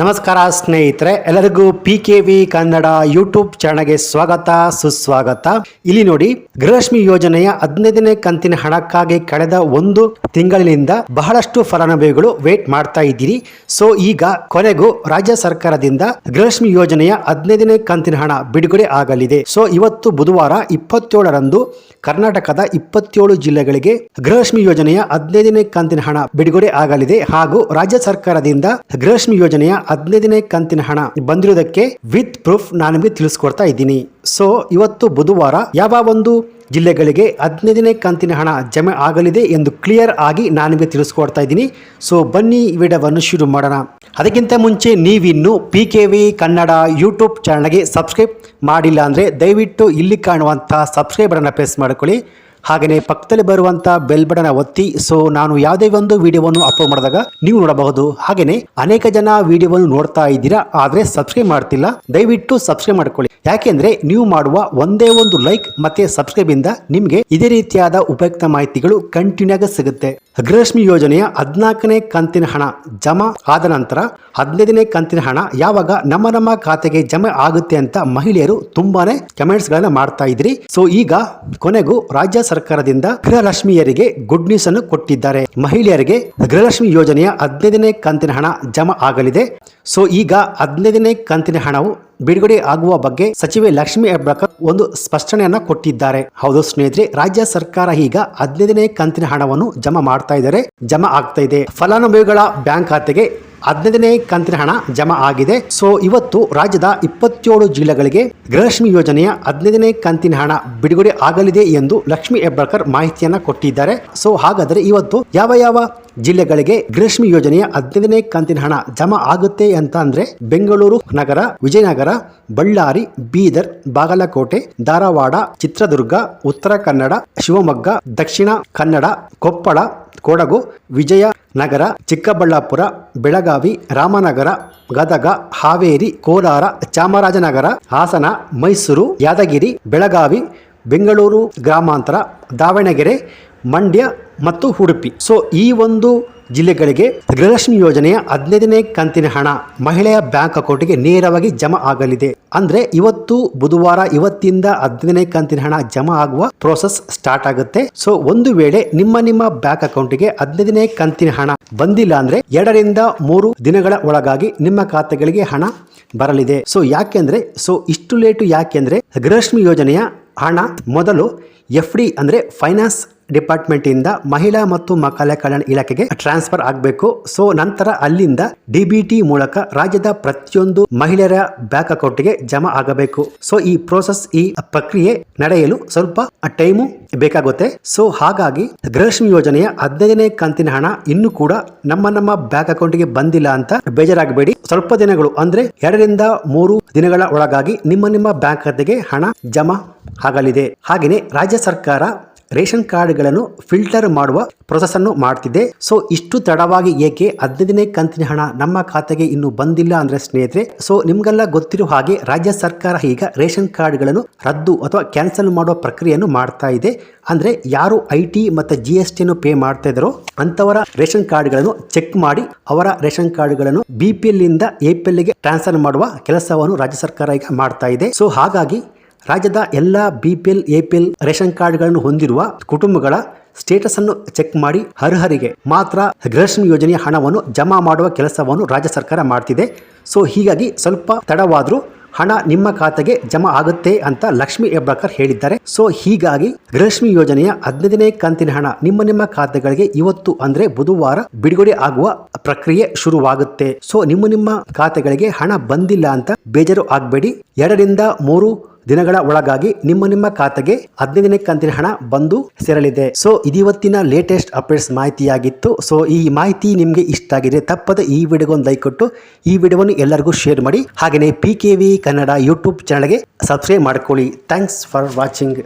ನಮಸ್ಕಾರ ಸ್ನೇಹಿತರೆ, ಎಲ್ಲರಿಗೂ P K V Kannada YouTube ಚಾನಲ್ಗೆ ಸ್ವಾಗತ, ಸುಸ್ವಾಗತ. ಇಲ್ಲಿ ನೋಡಿ, ಗೃಹಲಕ್ಷ್ಮಿ ಯೋಜನೆಯ ಹದಿನೈದನೇ ಕಂತಿನ ಹಣಕ್ಕಾಗಿ ಕಳೆದ ಒಂದು ತಿಂಗಳಿನಿಂದ ಬಹಳಷ್ಟು ಫಲಾನುಭವಿಗಳು ವೇಟ್ ಮಾಡ್ತಾ ಇದ್ದೀರಿ. ಸೊ ಈಗ ಕೊನೆಗೂ ರಾಜ್ಯ ಸರ್ಕಾರದಿಂದ ಗೃಹಲಕ್ಷ್ಮಿ ಯೋಜನೆಯ ಹದಿನೈದನೇ ಕಂತಿನ ಹಣ ಬಿಡುಗಡೆ ಆಗಲಿದೆ. ಸೊ ಇವತ್ತು ಬುಧವಾರ ಇಪ್ಪತ್ತೇಳರಂದು ಕರ್ನಾಟಕದ ಇಪ್ಪತ್ತೇಳು ಜಿಲ್ಲೆಗಳಿಗೆ ಗೃಹಲಕ್ಷ್ಮಿ ಯೋಜನೆಯ ಹದಿನೈದನೇ ಕಂತಿನ ಹಣ ಬಿಡುಗಡೆ ಆಗಲಿದೆ ಹಾಗೂ ರಾಜ್ಯ ಸರ್ಕಾರದಿಂದ ಗೃಹಲಕ್ಷ್ಮಿ ಯೋಜನೆಯ ಹದಿನೈದನೇ ಕಂತಿನ ಹಣ ಬಂದಿರುವುದಕ್ಕೆ ವಿತ್ ಪ್ರೂಫ್ ನಾನು ನಿಮಗೆ ತಿಳಿಸ್ಕೊಡ್ತಾ ಇದ್ದೀನಿ. ಸೊ, ಇವತ್ತು ಬುಧವಾರ ಯಾವ ಒಂದು ಜಿಲ್ಲೆಗಳಿಗೆ ಹದಿನೈದನೇ ಕಂತಿನ ಹಣ ಜಮೆ ಆಗಲಿದೆ ಎಂದು ಕ್ಲಿಯರ್ ಆಗಿ ನಾನು ನಿಮಗೆ ತಿಳಿಸ್ಕೊಡ್ತಾ ಇದ್ದೀನಿ. ಸೊ ಬನ್ನಿ ವಿಡಿಯೋವನ್ನು ಶುರು ಮಾಡೋಣ. ಅದಕ್ಕಿಂತ ಮುಂಚೆ ನೀವಿನ್ನು P K V Kannada YouTube ಚಾನಲ್ಗೆ ಸಬ್ಸ್ಕ್ರೈಬ್ ಮಾಡಿಲ್ಲ ಅಂದರೆ ದಯವಿಟ್ಟು ಇಲ್ಲಿ ಕಾಣುವಂಥ ಸಬ್ಸ್ಕ್ರೈಬರನ್ನು ಪ್ರೆಸ್ ಮಾಡಿಕೊಳ್ಳಿ. ಹಾಗೆಯೇ ಪಕ್ಕದಲ್ಲಿ ಬರುವಂಥ ಬೆಲ್ ಬಟನ್ ಒತ್ತಿ. ಸೊ ನಾನು ಯಾವುದೇ ಒಂದು ವಿಡಿಯೋವನ್ನು ಅಪ್ಲೋಡ್ ಮಾಡಿದಾಗ ನೀವು ನೋಡಬಹುದು. ಹಾಗೆಯೇ ಅನೇಕ ಜನ ವಿಡಿಯೋವನ್ನು ನೋಡ್ತಾ ಇದ್ದೀರಾ, ಆದರೆ ಸಬ್ಸ್ಕ್ರೈಬ್ ಮಾಡ್ತಿಲ್ಲ. ದಯವಿಟ್ಟು ಸಬ್ಸ್ಕ್ರೈಬ್ ಮಾಡ್ಕೊಳ್ಳಿ. ಯಾಕೆಂದ್ರೆ ನೀವು ಮಾಡುವ ಒಂದೇ ಒಂದು ಲೈಕ್ ಮತ್ತೆ ಸಬ್ಸ್ಕ್ರೈಬ್ ಇಂದ ನಿಮಗೆ ಇದೇ ರೀತಿಯಾದ ಉಪಯುಕ್ತ ಮಾಹಿತಿಗಳು ಕಂಟಿನ್ಯೂ ಆಗಿ ಸಿಗುತ್ತೆ. ಗೃಹಲಕ್ಷ್ಮಿ ಯೋಜನೆಯ ಹದಿನಾಲ್ಕನೇ ಕಂತಿನ ಹಣ ಜಮಾ ಆದ ನಂತರ ಹದಿನೈದನೇ ಕಂತಿನ ಹಣ ಯಾವಾಗ ನಮ್ಮ ನಮ್ಮ ಖಾತೆಗೆ ಜಮೆ ಆಗುತ್ತೆ ಅಂತ ಮಹಿಳೆಯರು ತುಂಬಾನೇ ಕಮೆಂಟ್ಸ್ ಗಳನ್ನ ಮಾಡ್ತಾ ಇದ್ರಿ. ಸೊ ಈಗ ಕೊನೆಗೂ ರಾಜ್ಯ ಸರ್ಕಾರದಿಂದ ಗೃಹಲಕ್ಷ್ಮಿಯರಿಗೆ ಗುಡ್ ನ್ಯೂಸ್ ಅನ್ನು ಕೊಟ್ಟಿದ್ದಾರೆ. ಮಹಿಳೆಯರಿಗೆ ಗೃಹಲಕ್ಷ್ಮಿ ಯೋಜನೆಯ ಹದಿನೈದನೇ ಕಂತಿನ ಹಣ ಜಮಾ ಆಗಲಿದೆ. ಸೊ ಈಗ ಹದಿನೈದನೇ ಕಂತಿನ ಹಣವು ಬಿಡುಗಡೆ ಆಗುವ ಬಗ್ಗೆ ಸಚಿವೆ ಲಕ್ಷ್ಮಿ ಹೆಬ್ಬಾಳ್ಕರ್ ಒಂದು ಸ್ಪಷ್ಟನೆಯನ್ನ ಕೊಟ್ಟಿದ್ದಾರೆ. ಹೌದು ಸ್ನೇಹಿತರೆ, ರಾಜ್ಯ ಸರ್ಕಾರ ಈಗ ಹದಿನೈದನೇ ಕಂತಿನ ಹಣವನ್ನು ಜಮಾ ಮಾಡ್ತಾ ಇದ್ದಾರೆ. ಜಮಾ ಆಗ್ತಾ ಇದೆ. ಫಲಾನುಭವಿಗಳ ಬ್ಯಾಂಕ್ ಖಾತೆಗೆ ಹದಿನೈದನೇ ಕಂತಿನ ಹಣ ಜಮಾ ಆಗಿದೆ. ಸೊ, ಇವತ್ತು ರಾಜ್ಯದ ಇಪ್ಪತ್ತೇಳು ಜಿಲ್ಲೆಗಳಿಗೆ ಗೃಹಲಕ್ಷ್ಮಿ ಯೋಜನೆಯ ಹದಿನೈದನೇ ಕಂತಿನ ಹಣ ಬಿಡುಗಡೆ ಆಗಲಿದೆ ಎಂದು ಲಕ್ಷ್ಮಿ ಹೆಬ್ಬಾಳ್ಕರ್ ಮಾಹಿತಿಯನ್ನ ಕೊಟ್ಟಿದ್ದಾರೆ. ಸೊ, ಹಾಗಾದರೆ ಇವತ್ತು ಯಾವ ಯಾವ ಜಿಲ್ಲೆಗಳಿಗೆ ಗೃಹಲಕ್ಷ್ಮಿ ಯೋಜನೆಯ ಹದಿನೈದನೇ ಕಂತಿನ ಹಣ ಜಮಾ ಆಗುತ್ತೆ ಅಂತ ಅಂದ್ರೆ ಬೆಂಗಳೂರು, ನಗರ, ವಿಜಯನಗರ, ಬಳ್ಳಾರಿ, ಬೀದರ್, ಬಾಗಲಕೋಟೆ, ಧಾರವಾಡ, ಚಿತ್ರದುರ್ಗ, ಉತ್ತರ ಕನ್ನಡ, ಶಿವಮೊಗ್ಗ, ದಕ್ಷಿಣ ಕನ್ನಡ, ಕೊಪ್ಪಳ ಕೊಡಗು ವಿಜಯನಗರ ಚಿಕ್ಕಬಳ್ಳಾಪುರ, ಬೆಳಗಾವಿ, ರಾಮನಗರ, ಗದಗ, ಹಾವೇರಿ, ಕೋಲಾರ, ಚಾಮರಾಜನಗರ, ಹಾಸನ, ಮೈಸೂರು, ಯಾದಗಿರಿ, ಬೆಳಗಾವಿ, ಬೆಂಗಳೂರು, ಗ್ರಾಮಾಂತರ, ದಾವಣಗೆರೆ, ಮಂಡ್ಯ ಮತ್ತು ಉಡುಪಿ. ಸೊ ಈ ಒಂದು ಜಿಲ್ಲೆಗಳಿಗೆ ಗೃಹಲಕ್ಷ್ಮಿ ಯೋಜನೆಯ ಹದಿನೈದನೇ ಕಂತಿನ ಹಣ ಮಹಿಳೆಯ ಬ್ಯಾಂಕ್ ಅಕೌಂಟ್ಗೆ ನೇರವಾಗಿ ಜಮಾ ಆಗಲಿದೆ. ಅಂದ್ರೆ ಇವತ್ತು ಬುಧವಾರ ಇವತ್ತಿಂದ ಹದಿನೈದನೇ ಕಂತಿನ ಹಣ ಜಮಾ ಆಗುವ ಪ್ರೋಸೆಸ್ ಸ್ಟಾರ್ಟ್ ಆಗುತ್ತೆ. ಸೊ ಒಂದು ವೇಳೆ ನಿಮ್ಮ ನಿಮ್ಮ ಬ್ಯಾಂಕ್ ಅಕೌಂಟ್ಗೆ ಹದಿನೈದನೇ ಕಂತಿನ ಹಣ ಬಂದಿಲ್ಲ ಅಂದ್ರೆ ಎರಡರಿಂದ ಮೂರು ದಿನಗಳ ಒಳಗಾಗಿ ನಿಮ್ಮ ಖಾತೆಗಳಿಗೆ ಹಣ ಬರಲಿದೆ. ಸೊ ಯಾಕೆಂದ್ರೆ ಸೊ ಇಷ್ಟು ಲೇಟು ಯಾಕೆಂದ್ರೆ ಗೃಹಲಕ್ಷ್ಮಿ ಯೋಜನೆಯ ಹಣ ಮೊದಲು ಎಫ್ ಡಿ ಅಂದ್ರೆ ಫೈನಾನ್ಸ್ ಡಿಪಾರ್ಟ್ಮೆಂಟ್ ಇಂದ ಮಹಿಳಾ ಮತ್ತು ಮಕ್ಕಳ ಕಲ್ಯಾಣ ಇಲಾಖೆಗೆ ಟ್ರಾನ್ಸ್ಫರ್ ಆಗಬೇಕು. ಸೊ, ನಂತರ ಅಲ್ಲಿಂದ ಡಿಬಿಟಿ ಮೂಲಕ ರಾಜ್ಯದ ಪ್ರತಿಯೊಂದು ಮಹಿಳೆಯರ ಬ್ಯಾಂಕ್ ಅಕೌಂಟ್ಗೆ ಜಮಾ ಆಗಬೇಕು. ಸೊ, ಈ ಪ್ರೋಸೆಸ್, ಈ ಪ್ರಕ್ರಿಯೆ ನಡೆಯಲು ಸ್ವಲ್ಪ ಟೈಮು ಬೇಕಾಗುತ್ತೆ. ಸೊ, ಹಾಗಾಗಿ ಗೃಹಲಕ್ಷ್ಮಿ ಯೋಜನೆಯ ಹದಿನೈದನೇ ಕಂತಿನ ಹಣ ಇನ್ನು ಕೂಡ ನಮ್ಮ ನಮ್ಮ ಬ್ಯಾಂಕ್ ಅಕೌಂಟ್ಗೆ ಬಂದಿಲ್ಲ ಅಂತ ಬೇಜಾರಾಗಬೇಡಿ. ಸ್ವಲ್ಪ ದಿನಗಳು, ಅಂದ್ರೆ ಎರಡರಿಂದ ಮೂರು ದಿನಗಳ ಒಳಗಾಗಿ ನಿಮ್ಮ ನಿಮ್ಮ ಬ್ಯಾಂಕ್ ಖಾತೆಗೆ ಹಣ ಜಮಾ ಆಗಲಿದೆ. ಹಾಗೆಯೇ ರಾಜ್ಯ ಸರ್ಕಾರ ರೇಷನ್ ಕಾರ್ಡ್ಗಳನ್ನು ಫಿಲ್ಟರ್ ಮಾಡುವ ಪ್ರೊಸೆಸ್ ಅನ್ನು ಮಾಡ್ತಿದೆ ಸೊ, ಇಷ್ಟು ತಡವಾಗಿ ಏಕೆ ಹದಿನೈದನೇ ಕಂತಿನ ಹಣ ನಮ್ಮ ಖಾತೆಗೆ ಇನ್ನು ಬಂದಿಲ್ಲ ಅಂದ್ರೆ ಸ್ನೇಹಿತರೆ, ಸೊ, ನಿಮ್ಗೆಲ್ಲ ಗೊತ್ತಿರುವ ಹಾಗೆ ರಾಜ್ಯ ಸರ್ಕಾರ ಈಗ ರೇಷನ್ ಕಾರ್ಡ್ಗಳನ್ನು ರದ್ದು ಅಥವಾ ಕ್ಯಾನ್ಸಲ್ ಮಾಡುವ ಪ್ರಕ್ರಿಯೆಯನ್ನು ಮಾಡ್ತಾ ಇದೆ. ಅಂದ್ರೆ ಯಾರು ಐ ಟಿ ಮತ್ತು ಜಿ ಎಸ್ ಟಿಯನ್ನು ಪೇ ಮಾಡ್ತಾ ಇದ್ದಾರೋ ಅಂತವರ ರೇಷನ್ ಕಾರ್ಡ್ಗಳನ್ನು ಚೆಕ್ ಮಾಡಿ ಅವರ ರೇಷನ್ ಕಾರ್ಡ್ಗಳನ್ನು ಬಿ ಪಿ ಎಲ್ ಇಂದ ಎ ಪಿ ಎಲ್ಗೆ ಟ್ರಾನ್ಸ್ಫರ್ ಮಾಡುವ ಕೆಲಸವನ್ನು ರಾಜ್ಯ ಸರ್ಕಾರ ಈಗ ಮಾಡ್ತಾ ಇದೆ. ಸೊ, ಹಾಗಾಗಿ ರಾಜ್ಯದ ಎಲ್ಲ B P L A P ration ಕಾರ್ಡ್ಗಳನ್ನು ಹೊಂದಿರುವ ಕುಟುಂಬಗಳ ಸ್ಟೇಟಸ್ ಅನ್ನು ಚೆಕ್ ಮಾಡಿ ಅರ್ಹರಿಗೆ ಮಾತ್ರ ಗೃಹಲಕ್ಷ್ಮಿ ಯೋಜನೆಯ ಹಣವನ್ನು ಜಮಾ ಮಾಡುವ ಕೆಲಸವನ್ನು ರಾಜ್ಯ ಸರ್ಕಾರ ಮಾಡ್ತಿದೆ. ಸೊ, ಹೀಗಾಗಿ ಸ್ವಲ್ಪ ತಡವಾದರೂ ಹಣ ನಿಮ್ಮ ಖಾತೆಗೆ ಜಮಾ ಆಗುತ್ತೆ ಅಂತ ಲಕ್ಷ್ಮಿ ಹೆಬ್ಬಾಳ್ಕರ್ ಹೇಳಿದ್ದಾರೆ. ಸೊ, ಹೀಗಾಗಿ ಗೃಹಲಕ್ಷ್ಮಿ ಯೋಜನೆಯ ಹದಿನೈದನೇ ಕಂತಿನ ಹಣ ನಿಮ್ಮ ನಿಮ್ಮ ಖಾತೆಗಳಿಗೆ ಇವತ್ತು ಅಂದ್ರೆ ಬುಧವಾರ ಬಿಡುಗಡೆ ಆಗುವ ಪ್ರಕ್ರಿಯೆ ಶುರುವಾಗುತ್ತೆ. ಸೊ, ನಿಮ್ಮ ನಿಮ್ಮ ಖಾತೆಗಳಿಗೆ ಹಣ ಬಂದಿಲ್ಲ ಅಂತ ಬೇಜಾರು ಆಗಬೇಡಿ. ಎರಡರಿಂದ ಮೂರು ದಿನಗಳ ಒಳಗಾಗಿ ನಿಮ್ಮ ನಿಮ್ಮ ಖಾತೆಗೆ ಹದಿನೈದನೇ ಕಂತಿನ ಹಣ ಬಂದು ಸೇರಲಿದೆ. ಸೊ ಇದಿವತ್ತಿನ ಲೇಟೆಸ್ಟ್ ಅಪ್ಡೇಟ್ಸ್ ಮಾಹಿತಿಯಾಗಿತ್ತು. ಸೊ ಈ ಮಾಹಿತಿ ನಿಮಗೆ ಇಷ್ಟ ಆಗಿದೆ ತಪ್ಪದೆ ಈ ವಿಡಿಯೋಗೊಂದು ಲೈಕ್ ಕೊಟ್ಟು ಈ ವಿಡಿಯೋವನ್ನು ಎಲ್ಲರಿಗೂ ಶೇರ್ ಮಾಡಿ. ಹಾಗೆಯೇ P K V Kannada YouTube ಚಾನಲ್ಗೆ ಸಬ್ಸ್ಕ್ರೈಬ್ ಮಾಡ್ಕೊಳ್ಳಿ. Thanks for watching